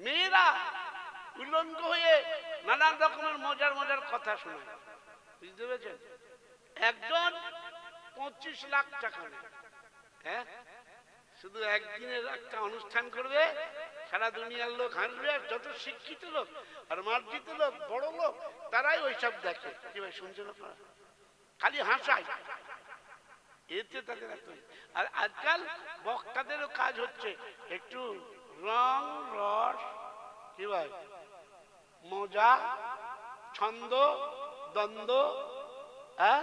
মেয়েরা উলঙ্গ হয়ে নানান রকমের মজার মজার কথা শোনায়। বুঝতে পেরেছেন? একজন পঁচিশ লাখ টাকা হ্যাঁ? শুধু একদিনের একটা অনুষ্ঠান করবে, সারা দুনিয়ার লোক হাসবে, আর যত শিক্ষিত লোক আর মার্জিত লোক, বড় লোক, তারাই ওইসব দেখে। কি ভাই, শুনছেন আপনারা? খালি হাসায়। এতে তাদের এত আর আজকাল বক্তাদেরও কাজ হচ্ছে একটু রং, রস, কি ভাই মজা, ছন্দ, দ্বন্দ্ব হ্যাঁ?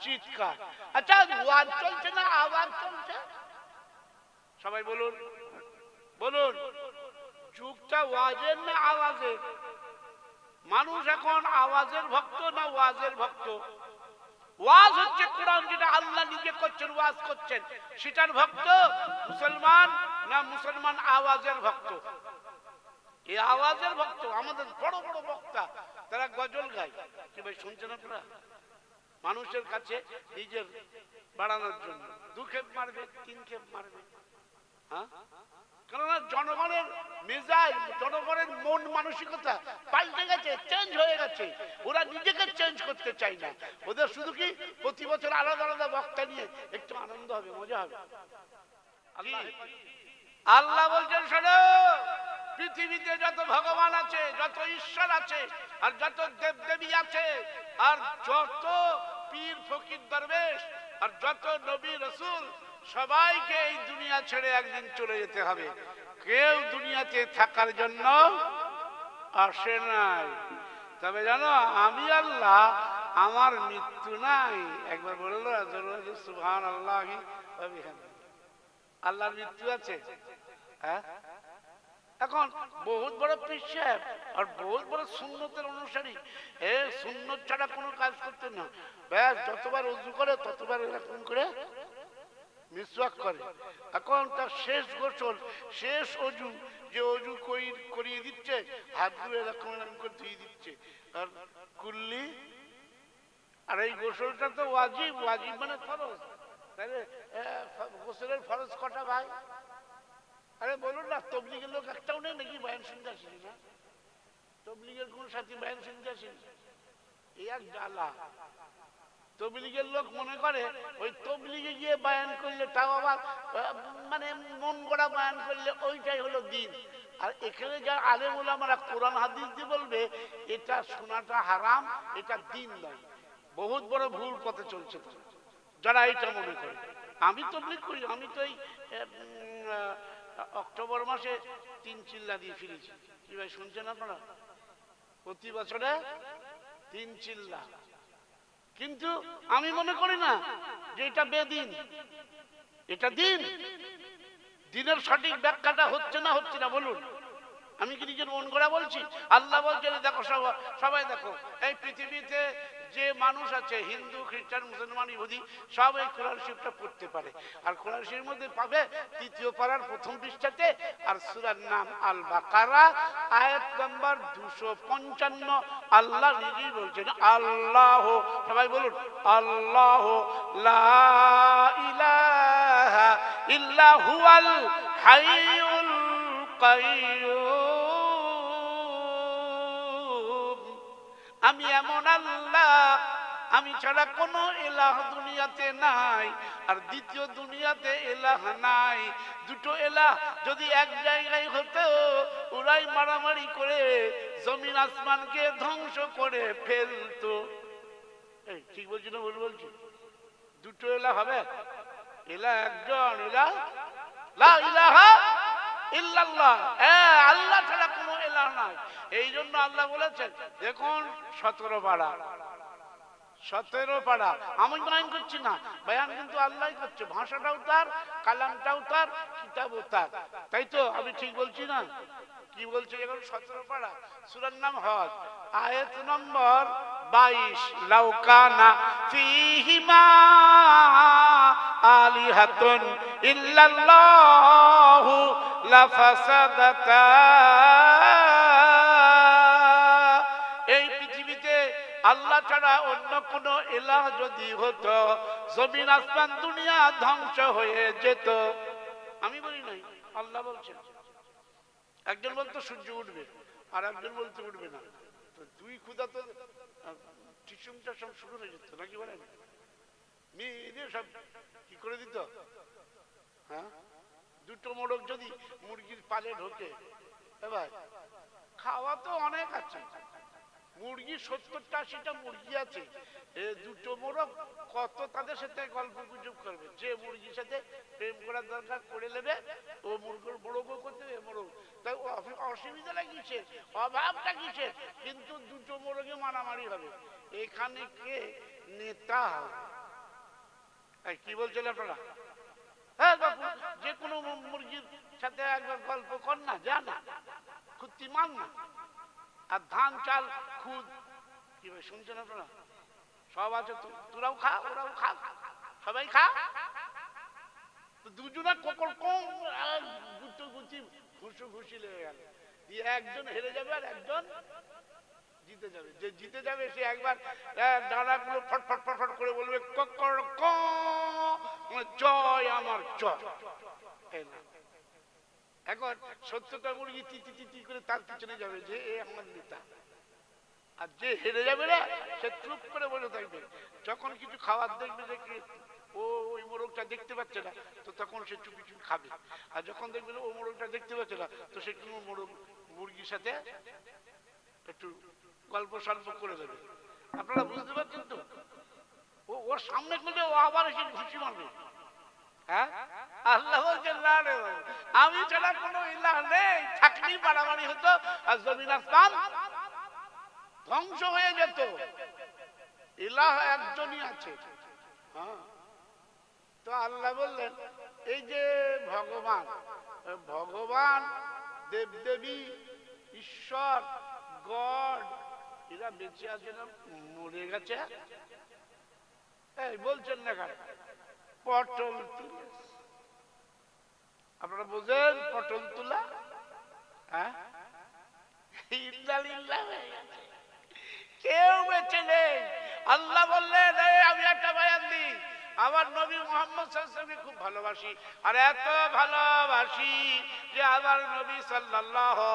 চিৎকার। আচ্ছা ওয়াজ চলছে না আওয়াজ চলছে? সবাই বলুন। বলুন। যুগটা ওয়াজের না আওয়াজের? মানুষ এখন আওয়াজের ভক্ত না ওয়াজের ভক্ত? ওয়াজ হচ্ছে কোরআন যেটা আল্লাহ নিজে করছেন, ওয়াজ করছেন। সেটার ভক্ত মুসলমান না মুসলমান আওয়াজের ভক্ত। এই আওয়াজের ভক্ত আমাদের বড় বড় বক্তা তারা গজল গায়। কি ভাই শুনছেন আপনারা? মানুষের কাছে নিজের বাড়ানোর জন্য। দু খেপ মারবে তিন খেপ মারবে। হ্যাঁ? কেননা জনগণের মেজাজ জনগণের মন মানসিকতা পাল্টে গেছে চেঞ্জ হয়ে গেছে। ওরা নিজেকে চেঞ্জ করতে চায় না। ওদের শুধু কি প্রতি বছর আলাদা আলাদা বক্তা নিয়ে একটু আনন্দ হবে মজা হবে? আল্লাহ আল্লাহ বলছেন, শোনো, পৃথিবীতে যত ভগবান আছে, যত ঈশ্বর আছে, আর যত দেবদেবী আছে, আর যত পীর ফকির দরবেশ, আর যত নবী রসুল, সবাইকে এই দুনিয়া ছেড়ে একদিন চলে যেতে হবে। কেউ দুনিয়াতে থাকার জন্য আসে নাই। তবে জানো, আমি আল্লাহ, আমার মৃত্যু নাই। একবার বলল সুহান আল্লাহ আল্লাহর মৃত্যু আছে? হ্যাঁ? এখন বহুত বড় পীর আর বহুত বড় সুন্নতের অনুসারী। এ সুন্নত ছাড়া কোনো কাজ করতে না। ব্যাস, যতবার উজু করে, ততবার এরকম করে? মিসওয়াক করে। এখন তার শেষ গোসল, শেষ অজু যে অজু করি- করিয়ে দিচ্ছে এরকম এরকম করে ধুয়ে দিচ্ছে। আর কুল্লি, আর এই গোসলটা তো ওয়াজিব ওয়াজিব মানে ফরজ। তাহলে গোসলের ফরজ কটা ভাই? আরে বলুন না, তবলিগের লোক একটাও নেই নাকি বায়ান শুনতে আসেনি না? তবলিগের কোন সাথী বায়ান শুনতে আসেনি এই এক জ্বালা। তবলিগের লোক মনে করে, ওই তবলিগে গিয়ে বায়ান করলে তাও আবার মানে মন গড়া বায়ান করলে ওইটাই হলো দিন। আর এখানে যা আলেম ওলামারা কোরআন হাদিস দিয়ে বলবে, এটা শোনাটা হারাম, এটা দিন নয়। বহুত বড় ভুল পথে চলছে যারা এটা মনে করে। আমি তবলিগ করি, আমি তো এই অক্টোবর মাসে তিন চিল্লা দিয়ে ফিরেছি। কি ভাই শুনছেন আপনারা? প্রতি বছরে তিন চিল্লা। কিন্তু আমি মনে করি না যে এটা বেদিন। এটা দিন। দিনের সঠিক ব্যাখ্যাটা হচ্ছে না হচ্ছে না, বলুন। আমি কি নিজের মন করা বলছি? আল্লাহ বলছেন, দেখো সব- সবাই দেখো, এই পৃথিবীতে যে মানুষ আছে, হিন্দু, খ্রিস্টান, মুসলমান, ইহুদি, সব এই কোরআন শরীফটা পড়তে পারে। আর কোরআন শরীফের মধ্যে পাবে তৃতীয় পাড়ার প্রথম পৃষ্ঠাতে, আর সূরার নাম আল বাকারা আয়াত নাম্বার দুশো পঞ্চান্ন। আল্লাহ নিজেই বলছেন, আল্লাহ, সবাই বলুন, আল্লাহ লা ইলাহা ইল্লা হুয়াল আমি এমন আল্লাহ, আমি ছাড়া কোনো এলাহ দুনিয়াতে নাই, আর দ্বিতীয় দুনিয়াতে এলাহ নাই। দুটো এলাহ যদি এক জায়গায় হতো, ওরাই মারামারি করে, জমিন আসমানকে ধ্বংস করে ফেলতো। ঠিক বলছি না ভুল বলছি? দুটো এলা হবে? এলা একজন এলা লা ইলাহা আল্লাহ ছাড়া কোনো এলা নাই। এই জন্য আল্লাহ বলেছেন, দেখুন, সতেরো পাড়া। সতেরো পাড়া। আমি বয়ান করছি না। বয়ান কিন্তু আল্লাহ করছে। ভাষাটাও তার, কালামটাও তার, কিতাবও তার। তাই তো আমি ঠিক বলছি না? কি বলছে এখন সতেরো পাড়া? সুরার নাম হজ। আয়াত নম্বর বাইশ, লাউকানা ফিহিমা আলিহাতুন ইল্লাল্লাহু লাফাসাদাতা। এই পৃথিবীতে আল্লাহ ছাড়া অন্য কোন এলাহ যদি হতো, জমিন, আসমান, দুনিয়া ধ্বংস হয়ে যেত। আমি বলি নাই, আল্লাহ বলছেন। একজন বলতো সূর্য উঠবে আর একজন বলতে উঠবে না। দুই ক্ষুদা তো কি করে দিত? হ্যাঁ? দুটো মোড়ক যদি মুরগির পালে ঢোকে, এবার খাওয়া তো অনেক আছে। মুরগি সত্তরটা আশিটা মুরগি আছে এ দুটো মোরগ কত তাদের সাথে গল্প গুজব করবে? যে মুরগির সাথে প্রেম করার দরকার করে নেবে, ও মুরগির মোরগও করতে হবে মোরগ তাই অসু- অসুবিধা লাগিয়েছে অভাবটা কিসে কিন্তু দুটো মোরগে মারামারি হবে। এখানে কে? নেতা। কি বলছেন আপনারা? হ্যাঁ বাপু, যে কোনো মুরগির সাথে একবার গল্প কর না, যা না। খুঁতি মান না। আর ধান, চাল, খুদ, কি শুনছেন আপনারা? সব আছে তোরাও খা, ওরাও খা, সবাই খা। দুজনা কখন কম গুটো গুচি ঘুষু ঘুষি লেগে গেল। দিয়ে একজন হেরে যাবে আর একজন জিতে যাবে। যে জিতে যাবে, সে একবার করে বলবে, ককর ক মানে জয় আমার জয়। এখন সত্যটা মুরগি তিতি তিতি করে তার পিছনে যাবে যে, এ আমার নেতা। আর যে হেরে যাবে না, সে চুপ করে বসে থাকবে। যখন কিছু খাবার দেখবে কি, ও ওই মোরগটা দেখতে পাচ্ছে না, তো তখন সে চুপি চুপি খাবে। আর যখন দেখবে ও মোরগটা দেখতে পাচ্ছে না, তো সে কোনো মোরগ, মুরগির সাথে একটু গল্প সল্প করে দেবে। আপনারা বুঝতে পারছেন তো? ও, ওর সামনে করলে ও আবার এসে ঘুষি মারবে। হ্যাঁ? আমি ছাড়া কোনো ইলাহ নেই। থাকলেই বাড়াবাড়ি হতো আর জমিন আসমান ধ্বংস হয়ে যেত। ইলাহ একজনই আছে। হ্যাঁ? তো আল্লাহ বললেন, এই যে ভগবান ভগবান, দেবদেবী, ঈশ্বর, গড, এরা বেঁচে আছে না, মরে গেছে? এই বলছেন না কেন? পটল তুলে। আপনারা বোঝেন পটল তুলা? হ্যাঁ? ইল্লালিল্লাহ হয়ে গেছে। কেউ বেঁচে নেই। আল্লাহ বললেন "এই আমি একটা বায়ান দিই। আমার নবী মোহাম্মদ সাল্লামকে খুব ভালোবাসি। আর এত ভালোবাসি যে আমার নবী সাল্লাল্লাহু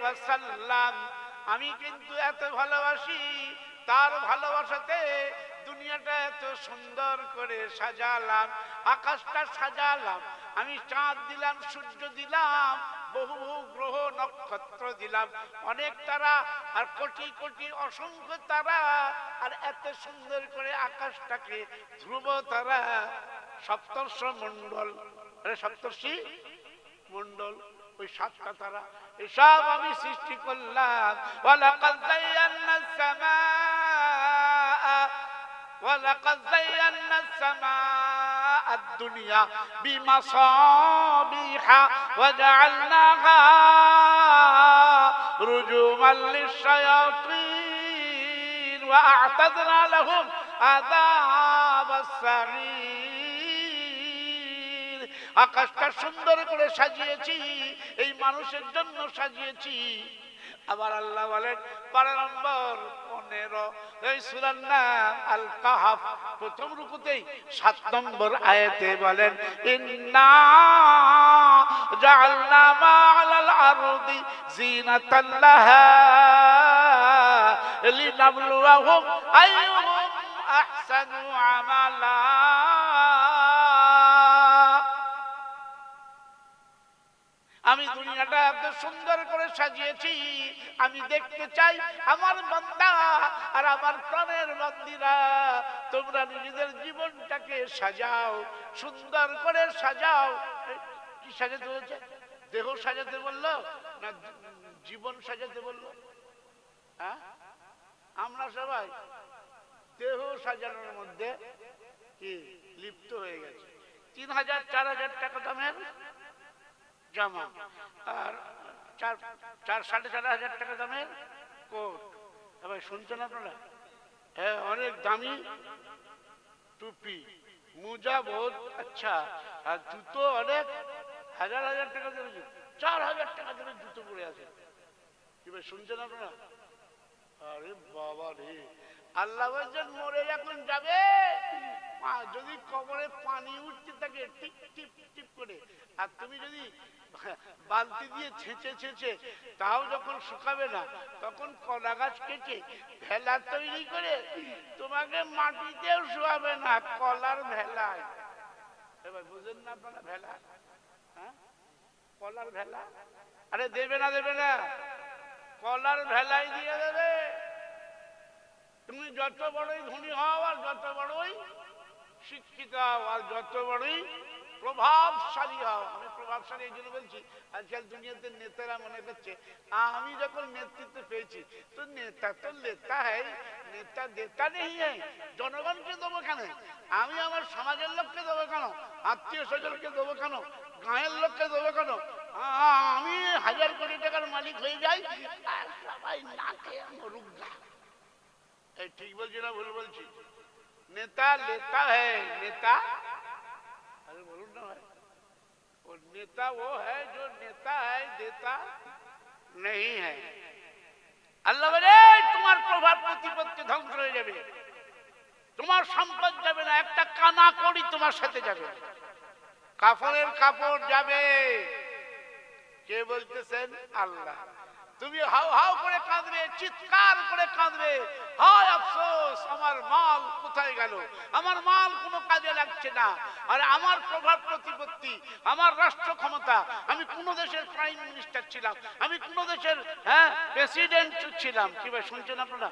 ওয়াসাল্লাম, আমি কিন্তু এত ভালোবাসি। তার ভালোবাসাতে দুনিয়াটা এত সুন্দর করে সাজালাম, আকাশটা সাজালাম। আমি চাঁদ দিলাম, সূর্য দিলাম বহু বহু গ্রহ নক্ষত্র দিলাম। অনেক তারা আর কোটি কোটি অসংখ্য তারা আর এত সুন্দর করে আকাশটাকে ধ্রুব তারা। সপ্তর্ষ মন্ডল সপ্তর্ষি মন্ডল ওই সাতটা তারা। এসব আমি সৃষ্টি করলাম। সামা ওয়ালাকাদ যায়্যানা সামা الدنيا بمصابيح وجعلناها رجوما للشياطين وأعتدنا لهم عذاب السعير আকাশটা সুন্দর করে সাজিয়েছি এই মানুষের জন্য সাজিয়েছি আবার আল্লাহ বলেন পারা নম্বর পনেরো, এই সুরার নাম আল কাহাফ প্রথম রুকুতেই সাত নম্বর আয়াতে বলেন, ইন্না জাআলনা মা আলাল আরদি জিনাতাল লাহা লিনাবলুয়াহুম আইয়ুহুম আহসানু আমালা। আমি দুনিয়াটা এত সুন্দর করে সাজিয়েছি, আমি দেখতে চাই আমার বান্দা আর আমার প্রাণের বান্দিরা। তোমরা নিজেদের জীবনটাকে সাজাও, সুন্দর করে সাজাও। কি সাজাতে বলছে? দেহ সাজাতে বলল না জীবন সাজাতে বলল? হ্যাঁ? আমরা সবাই দেহ সাজানোর মধ্যে কি লিপ্ত হয়ে গেছে? তিন হাজার, চার হাজার টাকা দামের জামা। আর চার চার সাড়ে চার হাজার টাকা দামের কোট। এবার শুনছেন আপনারা? হ্যাঁ অনেক দামি টুপি। মোজা বহুত আচ্ছা। আর জুতো অনেক। হাজার হাজার টাকা। চার হাজার টাকা জুতো পরে আছে। এবার শুনছেন আপনারা? আরে বাবা রে। আল্লাহ বলছেন, মরে যখন যাবে। যদি কবরে পানি উঠতে থাকে, টিপ টিপ টিপ করে। আর তুমি যদি বালতি দিয়ে ছেঁচে ছেঁচে, তাও যখন শুকাবে না, তখন কলা গাছ কেটে ভেলা তৈরি করে তোমাকে মাটিতেও না, কলার ভেলায়। এবার বুঝেন না আপনারা ভেলা? হ্যাঁ? কলার ভেলা? আরে দেবে না দেবে না। কলার ভেলাই দিয়ে দেবে। তুমি যত বড়ই ধনী হও আর যত বড়ই শিক্ষিত হও আর যত বড়ই প্রভাবশালী হও, আমি প্রভাবশালী এই জন্য বলছি, আজকাল দুনিয়াতে নেতারা মনে করছে, আমি যখন নেতৃত্ব পেয়েছি, তো নেতা তো নেতা হ্যাঁ নেতা নেতা নেই জনগণকে দেবো কেন? আমি আমার সমাজের লোককে দেবো কেন? আত্মীয় স্বজনকে দেবো কেন? গায়ের লোককে দেবো কেন? আমি হাজার কোটি টাকার মালিক হয়ে যাই, আর সবাই ঠিক বলছি না ভুল বলছি? নেতা নেতা হ্যাঁ নেতা वो नेता वो है जो नेता है देता नहीं है আল্লাহ বলে তোমার প্রভাব প্রতিপত্তি ধ্বংস হয়ে যাবে তোমার সম্পদ যাবে না একটা কানা করি তোমার সাথে যাবে কাপড়ের কাপড় যাবে কে বলতেছেন আল্লাহ তুমি হাউ হাউ করে কাঁদবে চিৎকার করে কাঁদবে হায় আফসোস, আমার মাল কোথায় গেল? আমার মাল কোনো কাজে লাগছে না। আর আমার প্রভাব প্রতিপত্তি, আমার রাষ্ট্র ক্ষমতা, আমি কোন দেশের প্রাইম মিনিস্টার ছিলাম, আমি কোন দেশের হ্যাঁ প্রেসিডেন্ট ছিলাম। কি ভাই শুনছেন আপনারা?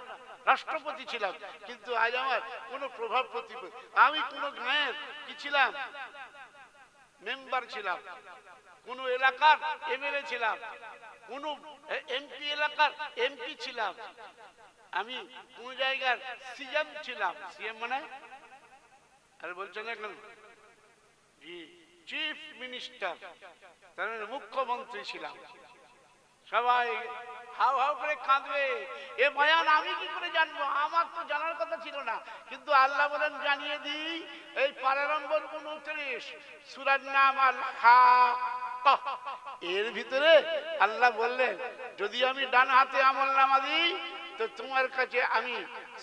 রাষ্ট্রপতি ছিলাম। কিন্তু আজ আমার কোনো প্রভাব প্রতিপত্তি, আমি কোন গায়ের কি ছিলাম? মেম্বার ছিলাম। কোন এলাকার এমএলএ ছিলাম। কোন এমপি এলাকার এমপি ছিলাম। আমি কোন জায়গার সিএম ছিলাম, সিএম মানে? আরে বলছেন না চিফ মিনিস্টার তার মানে মুখ্যমন্ত্রী ছিলাম। সবাই হাউ হাউ করে কাঁদবে, এ বয়ান আমি কি করে জানব? আমার তো জানার কথা ছিল না। কিন্তু আল্লাহ বলেন, জানিয়ে দিই, এই পারা উনত্রিশ, সুরার নাম আল। এর ভিতরে আল্লাহ বললেন, যদি আমি ডান হাতে আমল নামা দিই তো তোমার কাছে আমি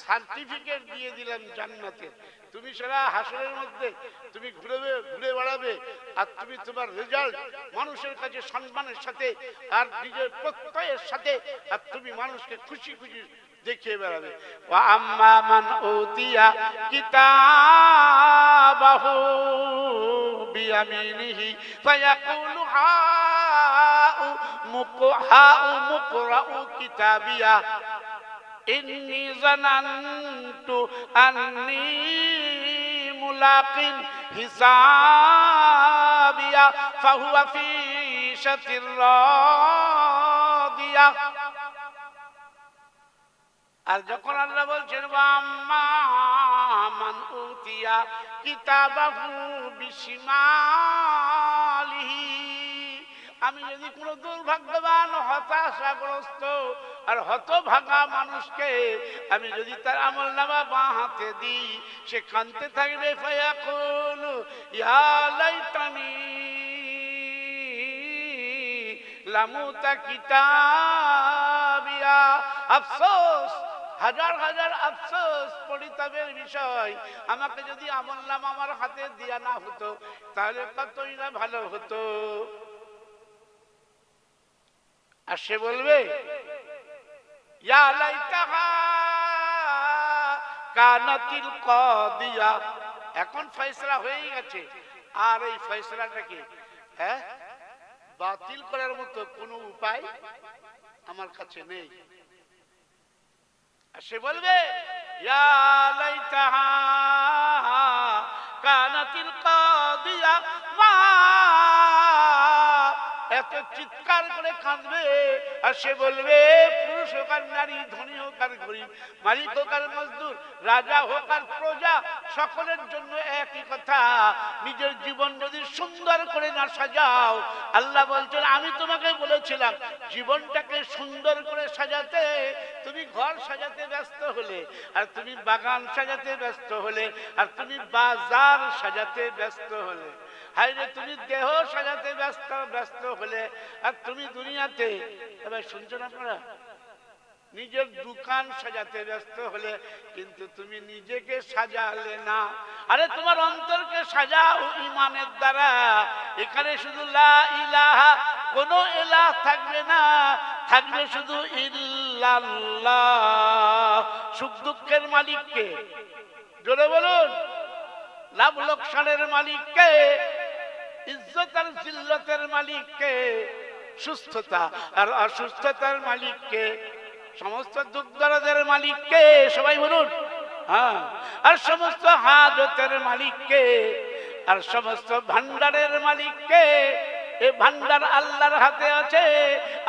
সার্টিফিকেট দিয়ে দিলাম জান্নাতের। তুমি সারা হাসরের মধ্যে তুমি ঘুরে ঘুরে বেড়াবে আর তুমি তোমার রেজাল্ট মানুষের কাছে সম্মানের সাথে আর নিজের প্রত্যয়ের সাথে আর তুমি মানুষকে খুশি খুশি দেখিয়ে বেড়াবে। আম্মা মান উতিয়া কিতাবাহু বিয়ামিনিহি ফায়াকুলু হাউ মুকহাউ মুকরাউ কিতাবিয়া। ইন্নি জানান্তু আন্নি মুলাকিন হিসাবিয়া ফাহুয়া ফি শাতির রাদিয়া। আর যখন আল্লাহ বলছেন মান উতিয়া কিতাবাহু বিশিমালিহি আমি যদি কোনো দুর্ভাগ্যবান, হতাশাগ্রস্ত আর হতভাগা মানুষকে আমি যদি তার আমল নামা বাঁ হাতে দিই, সে কানতে থাকবে ফায়াকুল ইয়া লামুতা কিতাবিয়া। আফসোস, হাজার হাজার আফসোস, পরিতাপের বিষয়। আমাকে যদি আমল নাম আমার হাতে দেয়া না হতো, তাহলে কতই না ভালো হতো। আর সে বলবে কানাতিল কাদিয়া। এখন ফয়সলা হয়ে গেছে। আর এই ফয়সলাটাকে হ্যাঁ? বাতিল করার মতো কোনো উপায় আমার কাছে নেই। আর সে বলবে কানাতিল কাদিয়া। মা এত চিৎকার করে কাঁদবে, আর সে বলবে, পুরুষ হোক আর নারী, ধনী হোক আর গরিব, মালিক হোক আর মজদুর, রাজা হোক আর প্রজা সকলের জন্য একই কথা। নিজের জীবন যদি সুন্দর করে না সাজাও, আল্লাহ বলছেন, আমি তোমাকে বলেছিলাম, জীবনটাকে সুন্দর করে সাজাতে, তুমি ঘর সাজাতে ব্যস্ত হলে, আর তুমি বাগান সাজাতে ব্যস্ত হলে, আর তুমি বাজার সাজাতে ব্যস্ত হলে। হাইরে তুমি দেহ সাজাতে ব্যস্ত ব্যস্ত হলে, আর তুমি দুনিয়াতে, এবার শুনছেন আপনারা? নিজের দোকান সাজাতে ব্যস্ত হলে কিন্তু তুমি নিজেকে সাজালে না। আরে তোমার অন্তরকে সাজাও ইমানের দ্বারা। এখানে শুধু লা ইলাহা, কোনো এলাহ থাকবে না। থাকবে শুধু ইল্লাল্লাহ। সুখ দুঃখের মালিককে। জোরে বলুন। লাভ লোকসানের মালিককে। ইজ্জত আর জিল্লতের মালিককে। সুস্থতা আর অসুস্থতার মালিককে। সমস্ত দুঃখ দরদের মালিককে সবাই বলুন। হ্যাঁ আর সমস্ত হাজতের মালিককে, আর সমস্ত ভান্ডারের মালিককে এই ভান্ডার আল্লাহর হাতে আছে,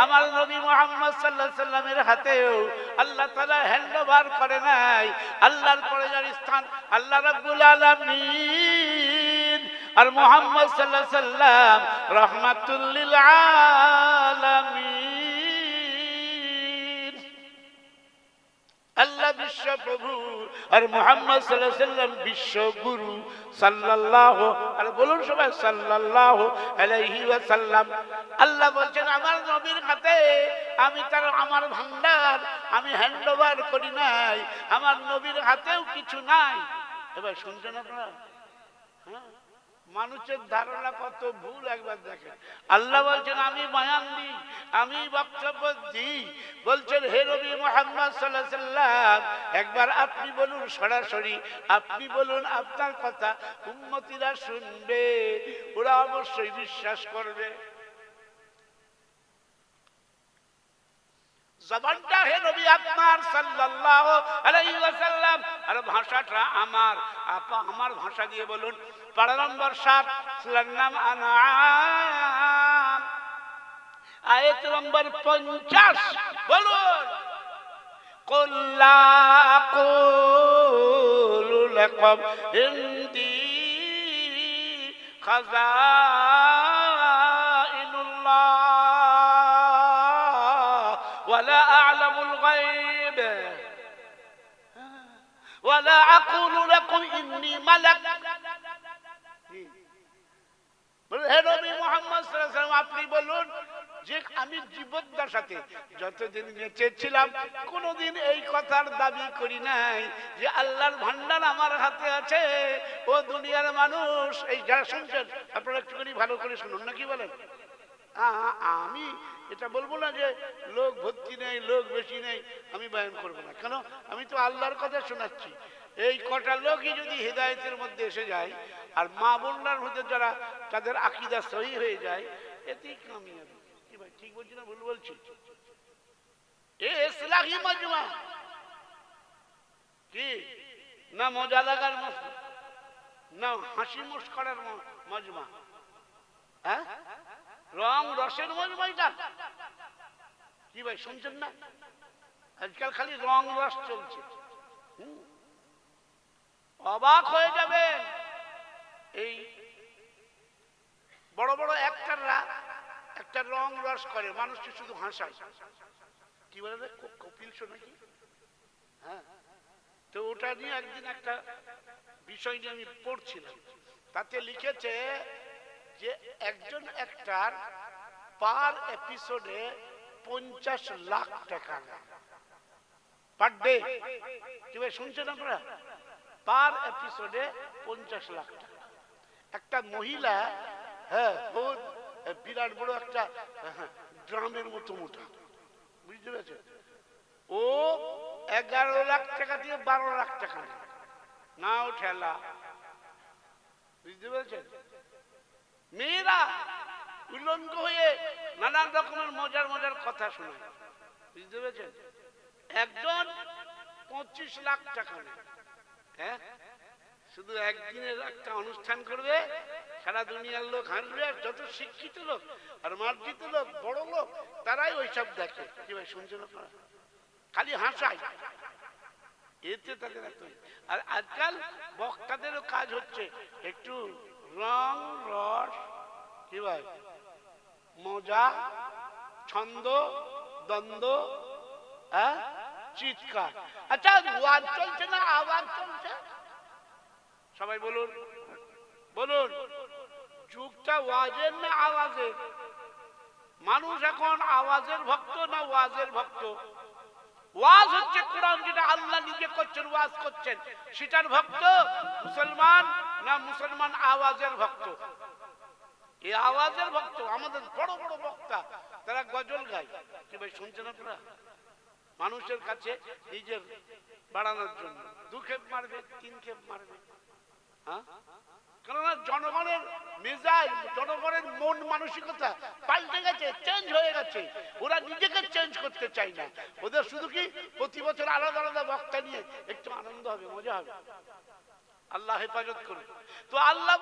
আমার নবী মোহাম্মদ সাল্লাহ সাল্লামের হাতেও। আল্লাহ তালা হ্যান্ড ওভার করে নাই, আল্লাহর পরে যার স্থান, আল্লাহ রাব্বুল আলামিন। আর মোহাম্মদ সাল্লাহ সাল্লাম রহমাতুল্লিল আলামিন। আল্লাহ বিশ্ব প্রভু আর মোহাম্মদ সাল্লাহ সাল্লাম বিশ্ব গুরু সাল্লাল্লাহ, আর বলুন সবাই সাল্লাল্লাহ আলাইহি ওয়াসাল্লাম। আল্লাহ বলছেন, আমার নবীর হাতে আমি তার, আমার ভান্ডার আমি হ্যান্ড ওভার করি নাই, আমার নবীর হাতেও কিছু নাই। এবার শুনছেন আপনারা? হ্যাঁ? মানুষের ধারণা কত ভুল একবার দেখেন। আল্লাহ বলছেন, আমি বয়ান দিই, আমি বক্তব্য দিই। বলছেন, হে রবি মোহাম্মদ সাল্লাহ একবার আপনি বলুন সরাসরি, আপনি বলুন আপনার কথা উন্মতিরা শুনবে, ওরা অবশ্যই বিশ্বাস করবে। জবানটা হে নবী আপনার সাল্লাল্লাহু আলাইহি ওয়াসাল্লাম আর ভাষাটা আমার আপা আমার ভাষা দিয়ে বলুন পাড়া নম্বর 7 সুরার নাম আনাম আয়াত নম্বর 50 বলুন قل لا أقول لكم عندي خزائن ولا أقول لكم إني ملك হে নবী মোহাম্মদ সাল্লাল্লাহু আলাইহি ওয়াসাল্লাম, আপনি বলুন যে আমি জীবদ্দশাতে যতদিন বেঁচে ছিলাম কোনোদিন এই কথার দাবি করি নাই যে আল্লাহর ভান্ডার আমার হাতে আছে ও দুনিয়ার মানুষ এই যারা শুনছেন আপনারা একটুখানি ভালো করে শুনুন না কি বলেন আ- আমি এটা বলব না যে লোক ভর্তি নেই, লোক বেশি নেই, আমি বয়ান করব না। কেন? আমি তো আল্লাহর কথা শোনাচ্ছি। এই কটা লোকই যদি হৃদায়তের মধ্যে এসে যায়, আর মা বোনরার মধ্যে যারা তাদের আকিদা সহি হয়ে যায়, এতেই কামিয়াবি। কি ভাই, ঠিক বলছি না ভুল বলছি? এ মজমা। কি? না মজা লাগার না হাসি মুস্করার ম- মজমা। হ্যাঁ? রং, রসের মজমাইটা কি ভাই, শুনছেন না? আজকাল খালি রং, রস চলছে। অবাক হয়ে যাবেন। এই বড় বড় একটাররা একটা রং, রস করে, মানুষকে শুধু হাসায় কি বলে কপিল নাকি? হ্যাঁ। তো ওটা নিয়ে একদিন একটা বিষয় নিয়ে আমি পড়ছিলাম। তাতে লিখেছে যে একজন একটার পার এপিসোডে পঞ্চাশ লাখ টাকা পার ডে কি ভাই শুনছেন আপনারা? পার এপিসোডে পঞ্চাশ লাখ টাকা। একটা মহিলা হ্যাঁ বহুত বিরাট বড় একটা হ্যাঁ, ড্রামের মতো মোটা। বুঝতে পেরেছেন ও এগারো লাখ টাকা দিয়ে বারো লাখ টাকা নাও ঠেলা। বুঝতে পেরেছেন? মেয়েরা উল্লঙ্গ হয়ে নানান রকমের মজার মজার কথা শোনায় বুঝতে পেরেছেন? একজন পঁচিশ লাখ টাকা হ্যাঁ? শুধু একদিনের একটা অনুষ্ঠান করবে, সারা দুনিয়ার লোক হাসবে আর যত শিক্ষিত লোক আর মার্জিত লোক, বড় লোক, তারাই ওইসব দেখে। কি ভাই শুনছেন খালি হাসায়। এতে তাদের আর আজকাল বক্তাদেরও কাজ হচ্ছে একটু রং, রস, কি ভাই? মজা, ছন্দ, দ্বন্দ্ব হ্যাঁ? চিৎকার। আচ্ছা ওয়াজ চলছে না আওয়াজ চলছে? সবাই বলুন। বলুন। যুগটা ওয়াজের না আওয়াজের? মানুষ এখন আওয়াজের ভক্ত না ওয়াজের ভক্ত? ওয়াজ হচ্ছে কোরআন, যেটা আল্লাহ নিজে করছেন, ওয়াজ করছেন। সেটার ভক্ত মুসলমান না মুসলমান আওয়াজের ভক্ত। এই আওয়াজের ভক্ত, আমাদের বড় বড় বক্তা, তারা গজল গায়। কি ভাই শুনছেন আপনারা? মানুষের কাছে নিজের বাড়ানোর জন্য। দু খেপ মারবে, তিন খেপ মারবে। হ্যাঁ? কেননা জনগণের মেজাজ, জনগণের মন মানসিকতা পাল্টে গেছে চেঞ্জ হয়ে গেছে। ওরা নিজেকে চেঞ্জ করতে চায় না। ওদের শুধু কি প্রতি বছর আলাদা আলাদা বক্তা নিয়ে একটু আনন্দ হবে, মজা হবে? আল্লাহ হেফাজত করুন। তো আল্লাহ